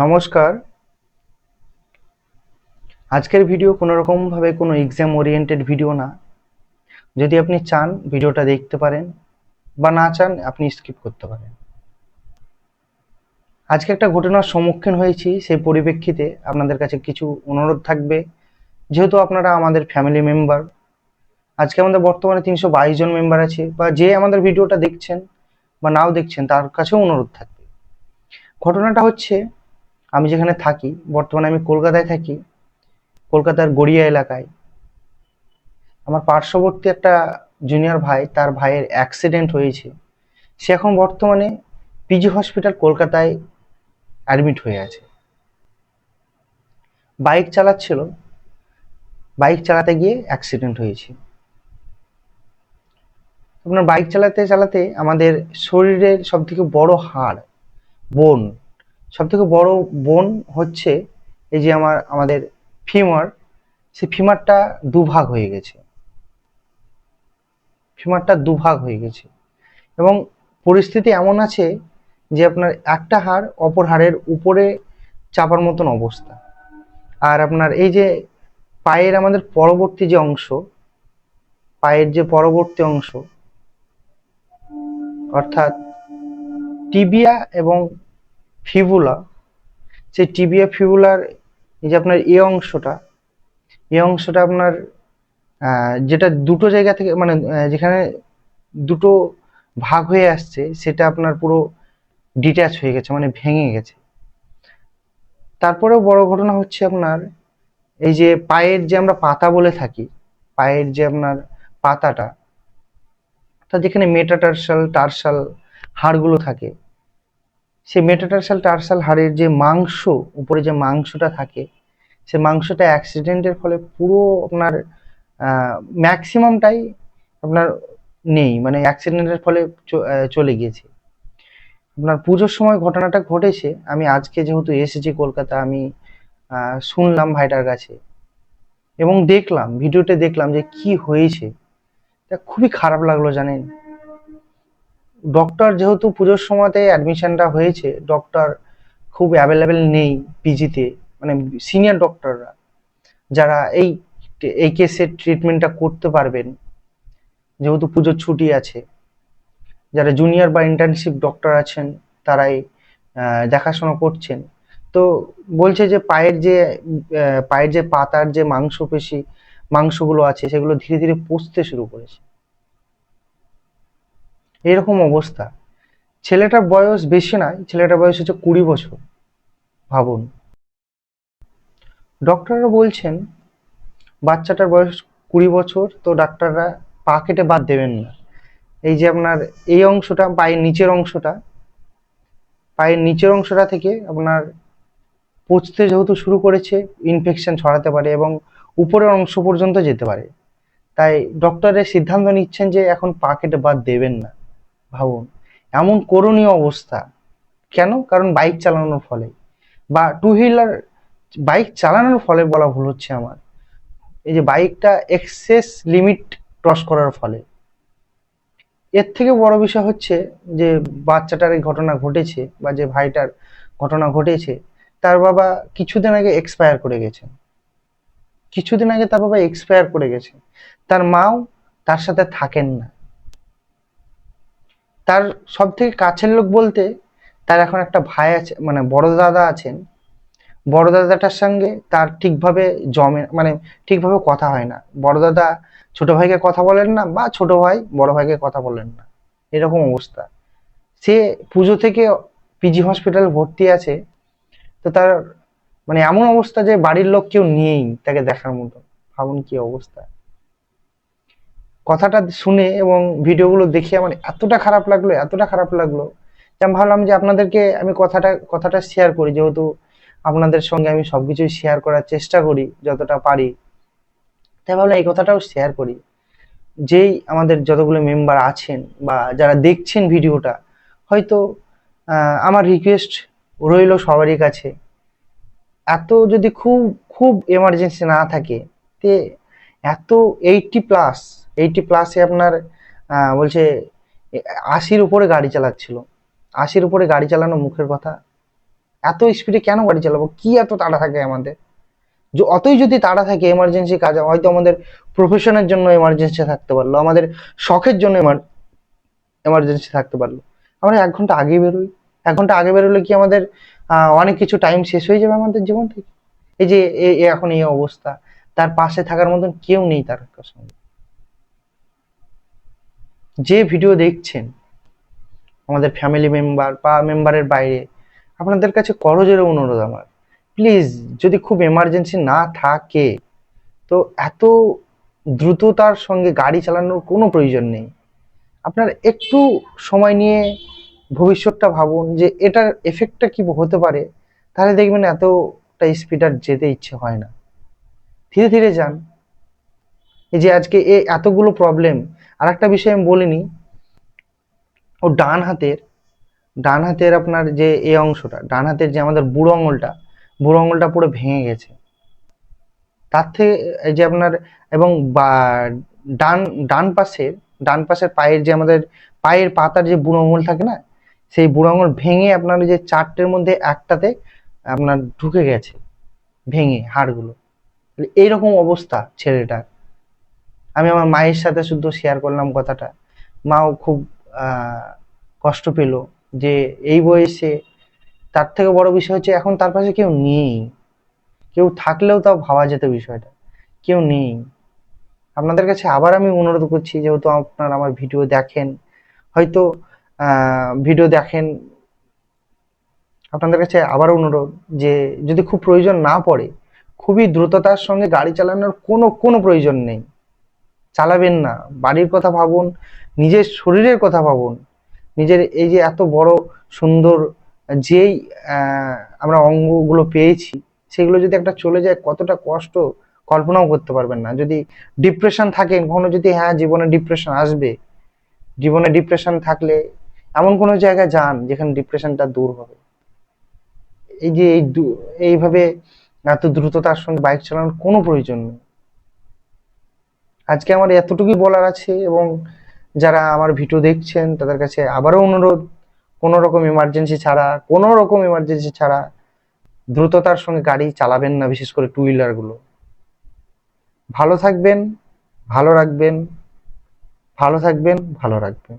নমস্কার। আজকের ভিডিও কোনো রকমভাবে কোনো এক্সাম ওরিয়েন্টেড ভিডিও না। যদি আপনি চান ভিডিওটা দেখতে পারেন, বা না চান আপনি স্কিপ করতে পারেন। আজকে একটা ঘটনার সম্মুখীন হয়েছি, সেই পরিপ্রেক্ষিতে আপনাদের কাছে কিছু অনুরোধ থাকবে। যেহেতু আপনারা আমাদের ফ্যামিলি মেম্বার আজকে আমাদের বর্তমানে তিনশো বাইশ জন মেম্বার আছে, বা যে আমাদের ভিডিওটা দেখছেন, বা নাও দেখছেন, তার কাছেও অনুরোধ থাকবে। ঘটনাটা হচ্ছে আমি যেখানে থাকি, বর্তমানে আমি কলকাতায় থাকি, কলকাতার গড়িয়া এলাকায়। আমার পার্শ্ববর্তী একটা জুনিয়র ভাই, তার ভাইয়ের অ্যাক্সিডেন্ট হয়েছে। সে এখন বর্তমানে পিজি হসপিটাল কলকাতায় অ্যাডমিট হয়ে আছে। বাইক চালাচ্ছিল। বাইক চালাতে গিয়ে অ্যাক্সিডেন্ট হয়েছে। আপনার বাইক চালাতে চালাতে আমাদের শরীরের সব থেকে বড় হাড় বোন সব থেকে বড় বোন হচ্ছে এই যে আমার, আমাদের ফিমার। সেই ফিমারটা দুভাগ হয়ে গেছে। ফিমারটা দুভাগ হয়ে গেছে। এবং পরিস্থিতি এমন আছে যে আপনার একটা হাড় অপর হাড়ের উপরে চাপার মতন অবস্থা। আর আপনার এই যে পায়ের আমাদের পরবর্তী যে অংশ, পায়ের যে পরবর্তী অংশ, অর্থাৎ টিবিয়া এবং ফিবুলা, সেই টিবিয়া ফিবুলার এই যে আপনার এ অংশটা এই অংশটা আপনার যেটা দুটো জায়গা থেকে মানে যেখানে দুটো ভাগ হয়ে আসছে, সেটা আপনার পুরো ডিট্যাচ হয়ে গেছে মানে ভেঙে গেছে। তারপরেও বড় ঘটনা হচ্ছে আপনার, এই যে পায়ের যে আমরা পাতা বলে থাকি, পায়ের যে আপনার পাতাটা, তা যেখানে মেটাটার্সাল টার্সাল হাড়গুলো থাকে সেই মেটাটার্সাল টার্সাল হাড়ের যে মাংস, উপরে যে মাংসটা থাকে, সে মাংসটা অ্যাক্সিডেন্টের ফলে পুরো আপনার ম্যাক্সিমামটাই আপনার নেই মানে অ্যাক্সিডেন্টের ফলে চলে গিয়েছে। আপনার পুজোর সময় ঘটনাটা ঘটেছে, আমি আজকে যেহেতু এসেছি কলকাতা, আমি শুনলাম ভাইটার কাছে। এবং দেখলাম, ভিডিওতে দেখলাম যে কি হয়েছে। তা খুবই খারাপ লাগল, জানেন? ডক্টর যেহেতু পুজোর সময়তে অ্যাডমিশনটা হয়েছে ডক্টর খুব অ্যাভেলেবেল নেই পিজিতে মানে সিনিয়র ডক্টররা যারা এই এই কেসের ট্রিটমেন্টটা করতে পারবেন, যেহেতু পুজোর ছুটি আছে। যারা জুনিয়র বা ইন্টার্নশিপ ডক্টর আছেন, তারাই দেখাশোনা করছেন। তো বলছে যে পায়ের যে পায়ের যে পাতার যে মাংসপেশি, মাংসগুলো আছে, সেগুলো ধীরে ধীরে পচতে শুরু করেছে। এরকম অবস্থা। ছেলেটার বয়স বেশি নয়, ছেলেটার বয়স হচ্ছে কুড়ি বছর, ভাবুন। ডক্টররা বলছেন, বাচ্চাটার বয়স কুড়ি বছর, তো ডাক্তাররা পা কেটে বাদ দেবেন না। এই যে আপনার এই অংশটা, পায়ের নিচের অংশটা, পায়ের নিচের অংশটা থেকে আপনার পচতে যেহেতু শুরু করেছে ইনফেকশন ছড়াতে পারে এবং উপরের অংশ পর্যন্ত যেতে পারে। তাই ডক্টরের সিদ্ধান্ত নিচ্ছেন যে এখন পা কেটে বাদ দেবেন না। ভাবুন, এমন করণীয় অবস্থা। কেন? কারণ বাইক চালানোর ফলে। বা টু হুইলার বাইক চালানোর ফলে বলা ভুল হচ্ছে আমার। এই যে বাইকটা এক্সেস লিমিট ক্রস করার ফলে। এর থেকে বড় বিষয় হচ্ছে যে বাচ্চাটার এই ঘটনা ঘটেছে বা যে ভাইটার ঘটনা ঘটেছে, তার বাবা কিছুদিন আগে এক্সপায়ার করে গেছেন। কিছুদিন আগে তার বাবা এক্সপায়ার করে গেছে তার মাও তার সাথে থাকেন না। তার সব থেকে কাছের লোক বলতে তার এখন একটা ভাই আছে মানে বড় দাদা আছেন। বড় দাদাটার সঙ্গে তার ঠিকভাবে জমে মানে ঠিকভাবে কথা হয় না। বড় দাদা ছোট ভাইকে কথা বলেন না বা ছোট ভাই বড় ভাইকে কথা বলেন না। এরকম অবস্থা। সে পুজো থেকে পিজি হসপিটালে ভর্তি আছে। তো তার মানে এমন অবস্থা যে বাড়ির লোক কেউ নেই তাকে দেখার মতো। ভাবুন কি অবস্থা। কথাটা শুনে এবং ভিডিওগুলো দেখে আমার এতটা খারাপ লাগল, এতটা খারাপ লাগল যে আমি ভাবলাম যে আপনাদেরকে আমি কথাটা কথাটা শেয়ার করি। যেহেতু আপনাদের সঙ্গে আমি সবকিছুই শেয়ার করার চেষ্টা করি, যতটা পারি। তাই ভাবলাম এই কথাটাও শেয়ার করি। যেই আমাদের যতগুলো মেম্বার আছেন বা যারা দেখছেন ভিডিওটা, হয়তো আমার রিকোয়েস্ট রইল সবারই কাছে। এত যদি খুব খুব এমার্জেন্সি না থাকে, তে এত এইটটি প্লাস এইটটি প্লাসে আপনার বলছে আশির উপরে গাড়ি চালাচ্ছিল। আশির উপরে গাড়ি চালানো মুখের কথা। এত স্পিডে কেন গাড়ি চালাবো? কি এত তাড়া থাকে আমাদের? যে, অতই যদি তাড়া থাকে এমার্জেন্সি কাজ, হয়তো আমাদের প্রফেশনের জন্য এমার্জেন্সি থাকতে পারল। আমাদের শখের জন্য এমার্জেন্সি থাকতে পারল। আমরা এক ঘণ্টা আগে বেরোই। এক ঘণ্টা আগে বেরোলে কি আমাদের অনেক কিছু টাইম শেষ হয়ে যাবে আমাদের জীবন থেকে? এই যে এখন এই অবস্থা। তার পাশে থাকার মতন কেউ নেই তার সঙ্গে। যে ভিডিও দেখছেন, আমাদের ফ্যামিলি মেম্বার বা মেম্বারের বাইরে, আপনাদের কাছে করজোরে অনুরোধ আমার। প্লিজ যদি খুব এমার্জেন্সি না থাকে, তো এত দ্রুততার সঙ্গে গাড়ি চালানোর কোনো প্রয়োজন নেই। আপনার একটু সময় নিয়ে ভবিষ্যৎটা ভাবুন যে এটার এফেক্টটা কি হতে পারে, তাহলে দেখবেন এতটা স্পিড আর যেতে ইচ্ছে হয় না। ধীরে ধীরে যান। এই যে আজকে এ এতগুলো প্রবলেম আর একটা বিষয় আমি বলিনি। ও ডান হাতের ডান হাতের আপনার যে এই অংশটা, ডান হাতের যে আমাদের বুড়ো আঙুলটা বুড়ো আঙুলটা পুরো ভেঙে গেছে। তার থেকে এই যে আপনার, এবং ডান ডান পাশের ডান পাশের পায়ের যে আমাদের, পায়ের পাতার যে বুড়ো আঙুল থাকে না, সেই বুড়ো আঙুল ভেঙে আপনার যে চারটের মধ্যে একটাতে আপনার ঢুকে গেছে, ভেঙে হাড়গুলো। এইরকম অবস্থা ছেলেটার। আমি আমার মায়ের সাথে শুধু শেয়ার করলাম কথাটা। মাও খুব কষ্ট পেল যে এই বয়সে তার থেকে বড় বিষয় হচ্ছে এখন তার পাশে কেউ নেই। কেউ থাকলেও তাও ভাবা যেত বিষয়টা। কেউ নেই। আপনাদের কাছে আবার আমি অনুরোধ করছি, যেহেতু আপনারা আমার ভিডিও দেখেন, হয়তো ভিডিও দেখেন, আপনাদের কাছে আবার অনুরোধ যে যদি খুব প্রয়োজন না পড়ে, খুবই দ্রুততার সঙ্গে গাড়ি চালানোর কোনো কোনো প্রয়োজন নেই। চালাবেন না। বাড়ির কথা ভাবুন, নিজের শরীরের কথা ভাবুন। নিজের এই যে এত বড় সুন্দর যেই আমরা অঙ্গগুলো পেয়েছি, সেগুলো যদি একটা চলে যায়, কতটা কষ্ট কল্পনাও করতে পারবেন না। যদি ডিপ্রেশন থাকেন কখনো যদি হ্যাঁ জীবনে ডিপ্রেশন আসবে, জীবনে ডিপ্রেশন থাকলে এমন কোনো জায়গায় যান যেখানে ডিপ্রেশনটা দূর হবে। এই যে এই এইভাবে এত দ্রুততার সঙ্গে বাইক চালানোর কোনো প্রয়োজন নেই। আজকে আমার এতটুকুই বলার আছে এবং যারা আমার ভিডিও দেখছেন, তাদের কাছে আবারও অনুরোধ, কোনো রকম ইমার্জেন্সি ছাড়া, কোনো রকম ইমার্জেন্সি ছাড়া দ্রুততার সঙ্গে গাড়ি চালাবেন না, বিশেষ করে টু হুইলারগুলো ভালো থাকবেন, ভালো রাখবেন, ভালো থাকবেন, ভালো রাখবেন।